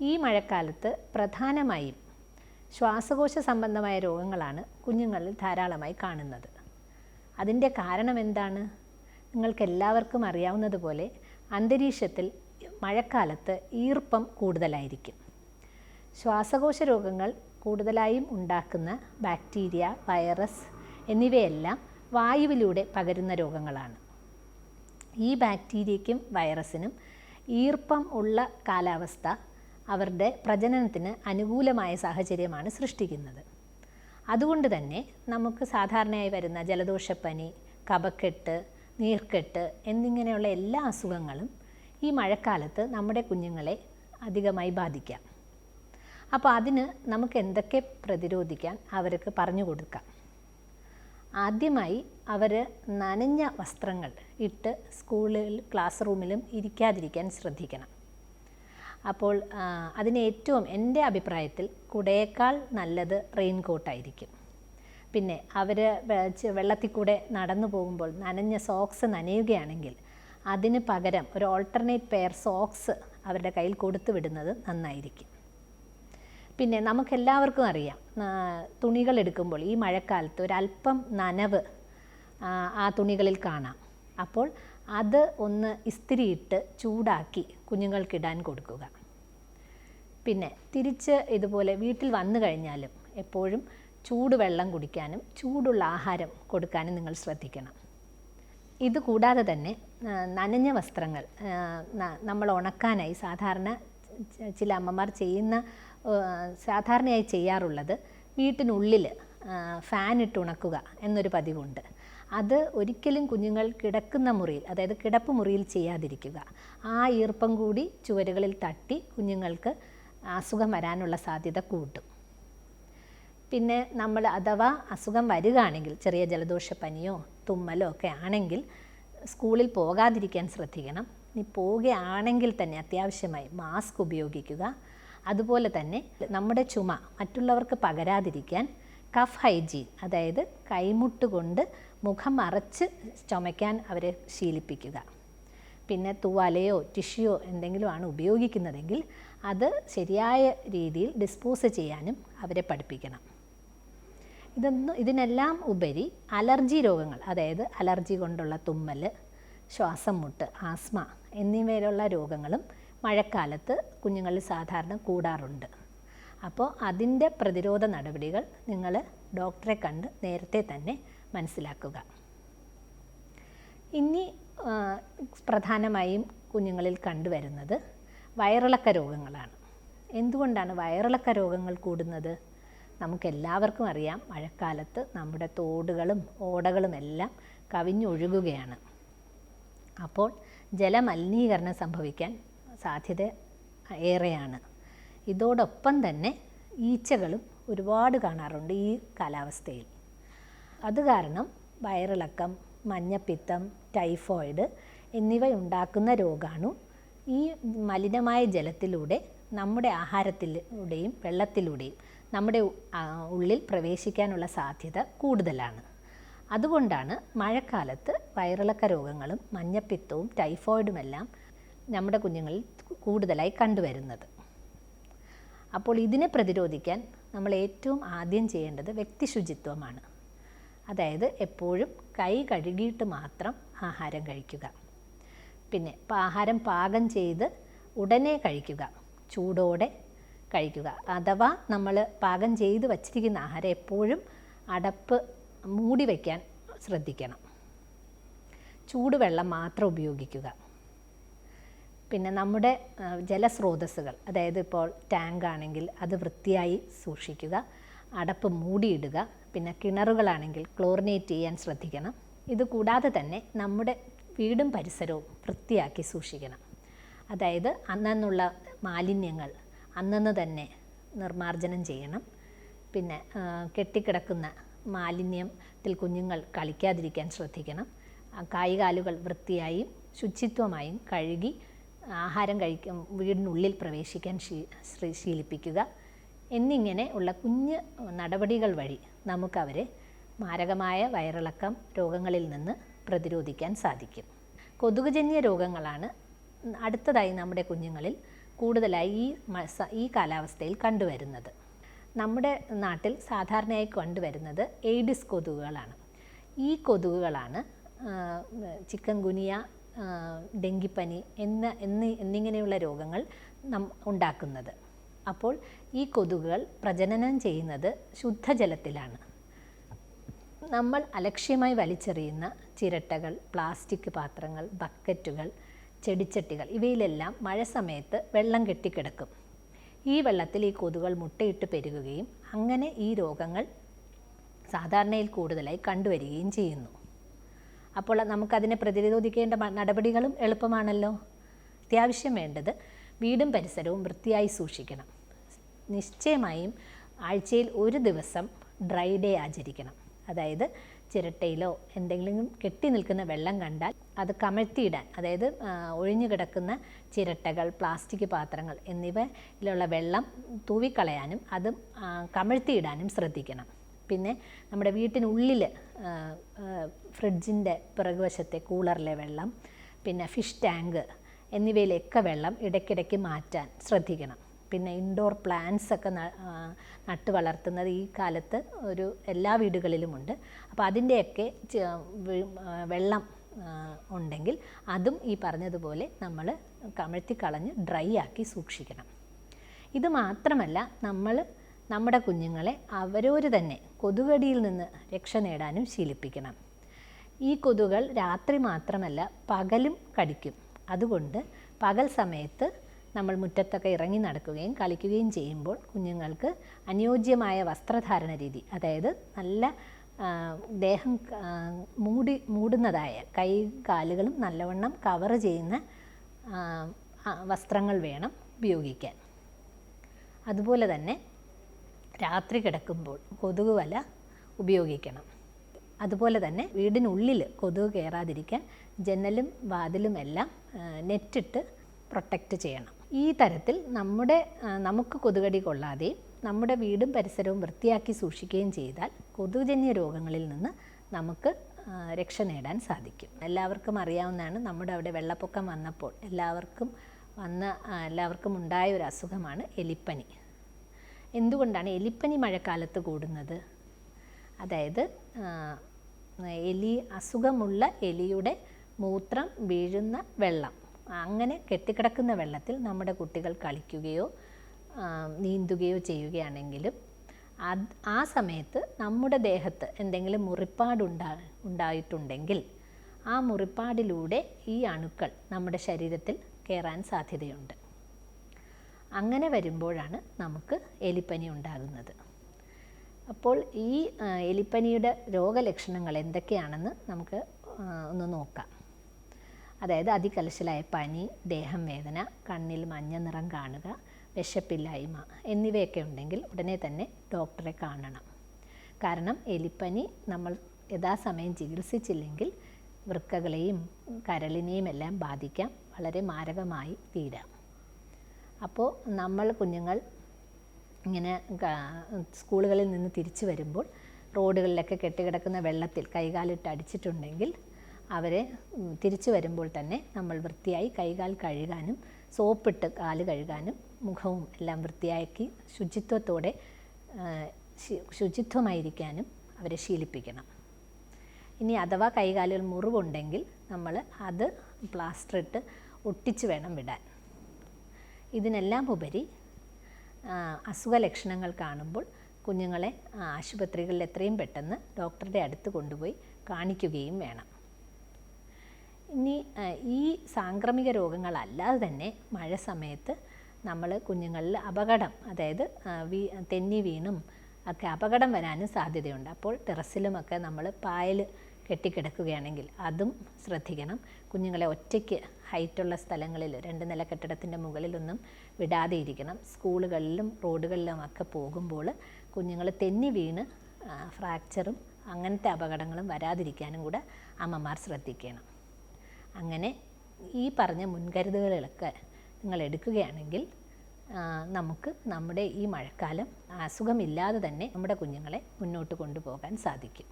ഈ മഴക്കാലത്ത് പ്രധാനമായും ശ്വാസകോശ സംബന്ധമായ രോഗങ്ങളാണ് കുഞ്ഞുങ്ങളിൽ ധാരാളമായി കാണുന്നത്. അതിന്റെ കാരണം എന്താണ്? നിങ്ങൾക്ക് എല്ലാവർക്കും അറിയാവുന്നതുപോലെ അന്തരീക്ഷത്തിൽ മഴക്കാലത്ത് ഈർപ്പം കൂടുതലായിരിക്കും. ശ്വാസകോശ രോഗങ്ങൾ കൂടുതലായും ഉണ്ടാക്കുന്ന ബാക്ടീരിയ വൈറസ് എന്നിവയെല്ലാം വായുവിലൂടെ പകരുന്ന രോഗങ്ങളാണ്. ഈ ബാക്ടീരിയയ്ക്കും വൈറസിനും ഈർപ്പം ഉള്ള കാലാവസ്ഥ അവരുടെ പ്രജനനത്തിന് അനുകൂലമായ സാഹചര്യമാണ് സൃഷ്ടിക്കുന്നത്. അതുകൊണ്ട് തന്നെ നമുക്ക് സാധാരണയായി വരുന്ന ജലദോഷപ്പനി കപക്കെട്ട് നീർക്കെട്ട് എന്നിങ്ങനെയുള്ള എല്ലാ അസുഖങ്ങളും ഈ മഴക്കാലത്ത് നമ്മുടെ കുഞ്ഞുങ്ങളെ അധികമായി ബാധിക്കാം. അപ്പോൾ അതിന് നമുക്ക് എന്തൊക്കെ പ്രതിരോധിക്കാൻ അവർക്ക് പറഞ്ഞു കൊടുക്കാം? ആദ്യമായി അവർ നനഞ്ഞ വസ്ത്രങ്ങൾ ഇട്ട് സ്കൂളിൽ ക്ലാസ് റൂമിലും ഇരിക്കാതിരിക്കാൻ ശ്രദ്ധിക്കണം. അപ്പോൾ അതിന് ഏറ്റവും എന്റെ അഭിപ്രായത്തിൽ കുടയേക്കാൾ നല്ലത് റെയിൻകോട്ടായിരിക്കും. പിന്നെ അവർ വെള്ളത്തിൽ കൂടെ നടന്നു പോകുമ്പോൾ നനഞ്ഞ സോക്സ് നനയുകയാണെങ്കിൽ അതിന് പകരം ഒരു ഓൾട്ടർനേറ്റ് പെയർ സോക്സ് അവരുടെ കയ്യിൽ കൊടുത്തു വിടുന്നത് നന്നായിരിക്കും. പിന്നെ നമുക്കെല്ലാവർക്കും അറിയാം തുണികൾ എടുക്കുമ്പോൾ ഈ മഴക്കാലത്ത് ഒരല്പം നനവ് ആ തുണികളിൽ കാണാം. അപ്പോൾ അത് ഒന്ന് ഇസ്തിരിയിട്ട് ചൂടാക്കി കുഞ്ഞുങ്ങൾക്കിടാൻ കൊടുക്കുക. പിന്നെ തിരിച്ച് ഇതുപോലെ വീട്ടിൽ വന്നു കഴിഞ്ഞാലും എപ്പോഴും ചൂടുവെള്ളം കുടിക്കാനും ചൂടുള്ള ആഹാരം കൊടുക്കാനും നിങ്ങൾ ശ്രദ്ധിക്കണം. ഇത് കൂടാതെ തന്നെ നനഞ്ഞ വസ്ത്രങ്ങൾ നമ്മൾ ഉണക്കാനായി സാധാരണ ചില അമ്മമാർ ചെയ്യുന്ന സാധാരണയായി ചെയ്യാറുള്ളത് വീട്ടിനുള്ളിൽ ഫാനിട്ട് ഉണക്കുക എന്നൊരു പതിവുണ്ട്. അത് ഒരിക്കലും കുഞ്ഞുങ്ങൾ കിടക്കുന്ന മുറിയിൽ അതായത് കിടപ്പ് മുറിയിൽ ചെയ്യാതിരിക്കുക. ആ ഈർപ്പം കൂടി ചുവരുകളിൽ തട്ടി കുഞ്ഞുങ്ങൾക്ക് അസുഖം വരാനുള്ള സാധ്യത കൂട്ടും. പിന്നെ നമ്മൾ അഥവാ അസുഖം വരികയാണെങ്കിൽ ചെറിയ ജലദോഷപ്പനിയോ തുമ്മലോ ഒക്കെ ആണെങ്കിൽ സ്കൂളിൽ പോകാതിരിക്കാൻ ശ്രദ്ധിക്കണം. ഇനി പോവുകയാണെങ്കിൽ തന്നെ അത്യാവശ്യമായി മാസ്ക് ഉപയോഗിക്കുക. അതുപോലെ തന്നെ നമ്മുടെ ചുമ മറ്റുള്ളവർക്ക് പകരാതിരിക്കാൻ കഫ് ഹൈജീൻ അതായത് കൈമുട്ട് കൊണ്ട് മുഖം മറച്ച് ചുമയ്ക്കാൻ അവരെ ശീലിപ്പിക്കുക. പിന്നെ തുവാലയോ ടിഷ്യോ എന്തെങ്കിലും ആണ് ഉപയോഗിക്കുന്നതെങ്കിൽ അത് ശരിയായ രീതിയിൽ ഡിസ്പോസ് ചെയ്യാനും അവരെ പഠിപ്പിക്കണം. ഇതൊന്നും ഇതിനെല്ലാം ഉപരി അലർജി രോഗങ്ങൾ അതായത് അലർജി കൊണ്ടുള്ള തുമ്മൽ ശ്വാസം മുട്ട് ആസ്മ എന്നിവയിലുള്ള രോഗങ്ങളും മഴക്കാലത്ത് കുഞ്ഞുങ്ങളിൽ സാധാരണ കൂടാറുണ്ട്. അപ്പോൾ അതിന്റെ പ്രതിരോധ നടപടികൾ നിങ്ങൾ ഡോക്ടറെ കണ്ട് നേരത്തെ തന്നെ മനസ്സിലാക്കുക. ഇനി പ്രധാനമായും കുഞ്ഞുങ്ങളിൽ കണ്ടുവരുന്നത് വയറിളക്ക രോഗങ്ങളാണ്. എന്തുകൊണ്ടാണ് വയറിളക്ക രോഗങ്ങൾ കൂടുന്നത്? നമുക്കെല്ലാവർക്കും അറിയാം മഴക്കാലത്ത് നമ്മുടെ തോടുകളും ഓടകളും എല്ലാം കവിഞ്ഞൊഴുകുകയാണ്. അപ്പോൾ ജലമലിനീകരണം സംഭവിക്കാൻ സാധ്യത ഏറെയാണ്. ഇതോടൊപ്പം തന്നെ ഈച്ചകളും ഒരുപാട് കാണാറുണ്ട് ഈ കാലാവസ്ഥയിൽ. അത് കാരണം വയറിളക്കം മഞ്ഞപ്പിത്തം ടൈഫോയിഡ് എന്നിവ ഉണ്ടാക്കുന്ന രോഗാണു ഈ മലിനമായ ജലത്തിലൂടെ നമ്മുടെ ആഹാരത്തിലൂടെയും വെള്ളത്തിലൂടെയും നമ്മുടെ ഉള്ളിൽ പ്രവേശിക്കാനുള്ള സാധ്യത കൂടുതലാണ്. അതുകൊണ്ടാണ് മഴക്കാലത്ത് വയറിളക്ക രോഗങ്ങളും മഞ്ഞപ്പിത്തവും ടൈഫോയിഡുമെല്ലാം നമ്മുടെ കുഞ്ഞുങ്ങളിൽ കൂടുതലായി കണ്ടുവരുന്നത്. അപ്പോൾ ഇതിനെ പ്രതിരോധിക്കാൻ നമ്മൾ ഏറ്റവും ആദ്യം ചെയ്യേണ്ടത് വ്യക്തി ശുചിത്വമാണ് അതായത് എപ്പോഴും കൈ കഴുകിയിട്ട് മാത്രം ആഹാരം കഴിക്കുക. പിന്നെ ആഹാരം പാകം ചെയ്ത് ഉടനെ കഴിക്കുക. ചൂടോടെ കഴിക്കുക. അഥവാ നമ്മൾ പാകം ചെയ്ത് വച്ചിരിക്കുന്ന ആഹാരം എപ്പോഴും അടപ്പ് മൂടി വയ്ക്കാൻ ശ്രദ്ധിക്കണം. ചൂടുവെള്ളം മാത്രം ഉപയോഗിക്കുക. പിന്നെ നമ്മുടെ ജലസ്രോതസ്സുകൾ അതായത് ഇപ്പോൾ ടാങ്ക് ആണെങ്കിൽ അത് വൃത്തിയായി സൂക്ഷിക്കുക അടപ്പ് മൂടിയിടുക പിന്നെ കിണറുകളാണെങ്കിൽ ക്ലോറിനേറ്റ് ചെയ്യാൻ ശ്രദ്ധിക്കണം. ഇത് കൂടാതെ തന്നെ നമ്മുടെ വീടും പരിസരവും വൃത്തിയാക്കി സൂക്ഷിക്കണം. അതായത് അന്നന്നുള്ള മാലിന്യങ്ങൾ അന്നന്ന് തന്നെ നിർമാർജനം ചെയ്യണം. പിന്നെ കെട്ടിക്കിടക്കുന്ന മാലിന്യത്തിൽ കുഞ്ഞുങ്ങൾ കളിക്കാതിരിക്കാൻ ശ്രദ്ധിക്കണം. കായികാലുകൾ വൃത്തിയായും ശുചിത്വമായും കഴുകി ആഹാരം കഴിക്കും വീടിനുള്ളിൽ പ്രവേശിക്കാൻ ശീ ശീലിപ്പിക്കുക. എന്നിങ്ങനെ ഉള്ള കുഞ്ഞ് നടപടികൾ വഴി നമുക്കവരെ മാരകമായ വയറിളക്കം രോഗങ്ങളിൽ നിന്ന് പ്രതിരോധിക്കാൻ സാധിക്കും. കൊതുകുജന്യ രോഗങ്ങളാണ് അടുത്തതായി നമ്മുടെ കുഞ്ഞുങ്ങളിൽ കൂടുതലായി ഈ ഈ കാലാവസ്ഥയിൽ കണ്ടുവരുന്നത്. നമ്മുടെ നാട്ടിൽ സാധാരണയായി കണ്ടുവരുന്നത് എയ്ഡിസ് കൊതുകുകളാണ്. ഈ കൊതുകുകളാണ് ചിക്കൻ ഗുനിയ ഡെങ്കിപ്പനി എന്ന എന്ന് എന്നിങ്ങനെയുള്ള രോഗങ്ങൾ നം ഉണ്ടാക്കുന്നത്. അപ്പോൾ ഈ കൊതുകുകൾ പ്രജനനം ചെയ്യുന്നത് ശുദ്ധജലത്തിലാണ്. നമ്മൾ അലക്ഷ്യമായി വലിച്ചെറിയുന്ന ചിരട്ടകൾ പ്ലാസ്റ്റിക് പാത്രങ്ങൾ ബക്കറ്റുകൾ ചെടിച്ചട്ടികൾ ഇവയിലെല്ലാം മഴ സമയത്ത് വെള്ളം കെട്ടിക്കിടക്കും. ഈ വെള്ളത്തിൽ ഈ കൊതുകുകൾ മുട്ടയിട്ട് പെരുകുകയും അങ്ങനെ ഈ രോഗങ്ങൾ സാധാരണയിൽ കൂടുതലായി കണ്ടുവരികയും ചെയ്യുന്നു. അപ്പോൾ നമുക്കതിനെ പ്രതിരോധിക്കേണ്ട നടപടികളും എളുപ്പമാണല്ലോ? അത്യാവശ്യം വേണ്ടത് വീടും പരിസരവും വൃത്തിയായി സൂക്ഷിക്കണം. നിശ്ചയമായും ആഴ്ചയിൽ ഒരു ദിവസം ഡ്രൈ ഡേ ആചരിക്കണം. അതായത് ചിരട്ടയിലോ എന്തെങ്കിലും കെട്ടി നിൽക്കുന്ന വെള്ളം കണ്ടാൽ അത് കമഴ്ത്തിയിടാൻ അതായത് ഒഴിഞ്ഞു കിടക്കുന്ന ചിരട്ടകൾ പ്ലാസ്റ്റിക് പാത്രങ്ങൾ എന്നിവയിലുള്ള വെള്ളം തൂവിക്കളയാനും അതും കമഴ്ത്തിയിടാനും ശ്രദ്ധിക്കണം. പിന്നെ നമ്മുടെ വീട്ടിനുള്ളിൽ ഫ്രിഡ്ജിന്റെ പിറകുവശത്തെ കൂളറിലെ വെള്ളം പിന്നെ ഫിഷ് ടാങ്ക് എന്നിവയിലൊക്കെ വെള്ളം ഇടയ്ക്കിടയ്ക്ക് മാറ്റാൻ ശ്രദ്ധിക്കണം. പിന്നെ ഇൻഡോർ പ്ലാന്റ്സ് ഒക്കെ നട്ടു വളർത്തുന്നത് ഈ കാലത്ത് ഒരു എല്ലാ വീടുകളിലുമുണ്ട്. അപ്പോൾ അതിന്റെയൊക്കെ വെള്ളം ഉണ്ടെങ്കിൽ അതും ഈ പറഞ്ഞതുപോലെ നമ്മൾ കമഴ്ത്തി കളഞ്ഞ് ഡ്രൈ ആക്കി സൂക്ഷിക്കണം. ഇത് മാത്രമല്ല നമ്മൾ നമ്മുടെ കുഞ്ഞുങ്ങളെ അവരോര് തന്നെ കൊതുകടിയിൽ നിന്ന് രക്ഷ നേടാനും ശീലിപ്പിക്കണം. ഈ കൊതുകൾ രാത്രി മാത്രമല്ല പകലും കടിക്കും. അതുകൊണ്ട് പകൽ സമയത്ത് നമ്മൾ മുറ്റത്തൊക്കെ ഇറങ്ങി നടക്കുകയും കളിക്കുകയും ചെയ്യുമ്പോൾ കുഞ്ഞുങ്ങൾക്ക് അനുയോജ്യമായ വസ്ത്രധാരണ രീതി അതായത് നല്ല ദേഹം മൂടി മൂടുന്നതായ കൈ കാലുകളും നല്ലവണ്ണം കവർ ചെയ്യുന്ന വസ്ത്രങ്ങൾ വേണം ഉപയോഗിക്കാൻ. അതുപോലെ തന്നെ രാത്രി കിടക്കുമ്പോൾ കൊതുക് വല ഉപയോഗിക്കണം. അതുപോലെ തന്നെ വീടിനുള്ളിൽ കൊതുക് കയറാതിരിക്കാൻ ജനലും വാതിലും എല്ലാം നെറ്റിട്ട് പ്രൊട്ടക്റ്റ് ചെയ്യണം. ഈ തരത്തിൽ നമ്മുടെ നമുക്ക് കൊതുകടി കൊള്ളാതെയും നമ്മുടെ വീടും പരിസരവും വൃത്തിയാക്കി സൂക്ഷിക്കുകയും ചെയ്താൽ കൊതുകുജന്യ രോഗങ്ങളിൽ നിന്ന് നമുക്ക് രക്ഷ നേടാൻ സാധിക്കും. എല്ലാവർക്കും അറിയാവുന്നതാണ് നമ്മുടെ അവിടെ വെള്ളപ്പൊക്കം വന്നപ്പോൾ എല്ലാവർക്കും വന്ന എല്ലാവർക്കും ഉണ്ടായ ഒരു അസുഖമാണ് എലിപ്പനി. എന്തുകൊണ്ടാണ് എലിപ്പനി മഴക്കാലത്ത് കൂടുന്നത്? അതായത് എലി അസുഖമുള്ള എലിയുടെ മൂത്രം വീഴുന്ന വെള്ളം അങ്ങനെ കെട്ടിക്കിടക്കുന്ന വെള്ളത്തിൽ നമ്മുടെ കുട്ടികൾ കളിക്കുകയോ നീന്തുകയോ ചെയ്യുകയാണെങ്കിലും അത് ആ സമയത്ത് നമ്മുടെ ദേഹത്ത് എന്തെങ്കിലും മുറിപ്പാടുണ്ടാ ഉണ്ടായിട്ടുണ്ടെങ്കിൽ ആ മുറിപ്പാടിലൂടെ ഈ അണുക്കൾ നമ്മുടെ ശരീരത്തിൽ കയറാൻ സാധ്യതയുണ്ട്. അങ്ങനെ വരുമ്പോഴാണ് നമുക്ക് എലിപ്പനി ഉണ്ടാകുന്നത്. അപ്പോൾ ഈ എലിപ്പനിയുടെ രോഗലക്ഷണങ്ങൾ എന്തൊക്കെയാണെന്ന് നമുക്ക് ഒന്ന് നോക്കാം. അതായത് അതികലശലായ പനി ദേഹം വേദന കണ്ണിൽ മഞ്ഞ നിറം കാണുക വിശപ്പില്ലായ്മ എന്നിവയൊക്കെ ഉണ്ടെങ്കിൽ ഉടനെ തന്നെ ഡോക്ടറെ കാണണം. കാരണം എലിപ്പനി നമ്മൾ യഥാസമയം ചികിത്സിച്ചില്ലെങ്കിൽ വൃക്കകളെയും കരളിനെയും എല്ലാം ബാധിക്കാം വളരെ മാരകമായി തീരാം. അപ്പോൾ നമ്മൾ കുഞ്ഞുങ്ങൾ ഇങ്ങനെ സ്കൂളുകളിൽ നിന്ന് തിരിച്ചു വരുമ്പോൾ റോഡുകളിലൊക്കെ കെട്ടിക്കിടക്കുന്ന വെള്ളത്തിൽ കൈകാലിട്ട് അടിച്ചിട്ടുണ്ടെങ്കിൽ അവരെ തിരിച്ചു വരുമ്പോൾ തന്നെ നമ്മൾ വൃത്തിയായി കൈകാൽ കഴുകാനും സോപ്പിട്ട് കാൽ കഴുകാനും മുഖവും എല്ലാം വൃത്തിയാക്കി ശുചിത്വത്തോടെ ശുചിത്വമായിരിക്കാനും അവരെ ശീലിപ്പിക്കണം. ഇനി അഥവാ കൈകാലുകൾ മുറിവുണ്ടെങ്കിൽ നമ്മൾ അത് പ്ലാസ്റ്റർ ഇട്ട് ഒട്ടിച്ച് വേണം വിടാൻ. ഇതിനെല്ലാം ഉപരി അസുഖ ലക്ഷണങ്ങൾ കാണുമ്പോൾ കുഞ്ഞുങ്ങളെ ആശുപത്രികളിൽ എത്രയും പെട്ടെന്ന് ഡോക്ടറുടെ അടുത്ത് കൊണ്ടുപോയി കാണിക്കുകയും വേണം. ഇനി ഈ സാംക്രമിക രോഗങ്ങളല്ലാതെ തന്നെ മഴ സമയത്ത് നമ്മൾ കുഞ്ഞുങ്ങളിൽ അപകടം അതായത് വീ തെന്നി വീണും ഒക്കെ അപകടം വരാനും സാധ്യതയുണ്ട്. അപ്പോൾ ടെറസിലുമൊക്കെ നമ്മൾ പായൽ കെട്ടിക്കിടക്കുകയാണെങ്കിൽ അതും ശ്രദ്ധിക്കണം. കുഞ്ഞുങ്ങളെ ഒറ്റയ്ക്ക് ഹൈറ്റുള്ള സ്ഥലങ്ങളിൽ രണ്ട് നില കെട്ടിടത്തിന്റെ മുകളിലൊന്നും വിടാതെ ഇരിക്കണം. സ്കൂളുകളിലും റോഡുകളിലും ഒക്കെ പോകുമ്പോൾ കുഞ്ഞുങ്ങൾ തെന്നി വീണ് ഫ്രാക്ചറും അങ്ങനത്തെ അപകടങ്ങളും വരാതിരിക്കാനും കൂടെ അമ്മമാർ ശ്രദ്ധിക്കണം. അങ്ങനെ ഈ പറഞ്ഞ മുൻകരുതലുകളൊക്കെ നിങ്ങൾ എടുക്കുകയാണെങ്കിൽ നമുക്ക് നമ്മുടെ ഈ മഴക്കാലം അസുഖമില്ലാതെ തന്നെ നമ്മുടെ കുഞ്ഞുങ്ങളെ മുന്നോട്ട് കൊണ്ടുപോകാൻ സാധിക്കും.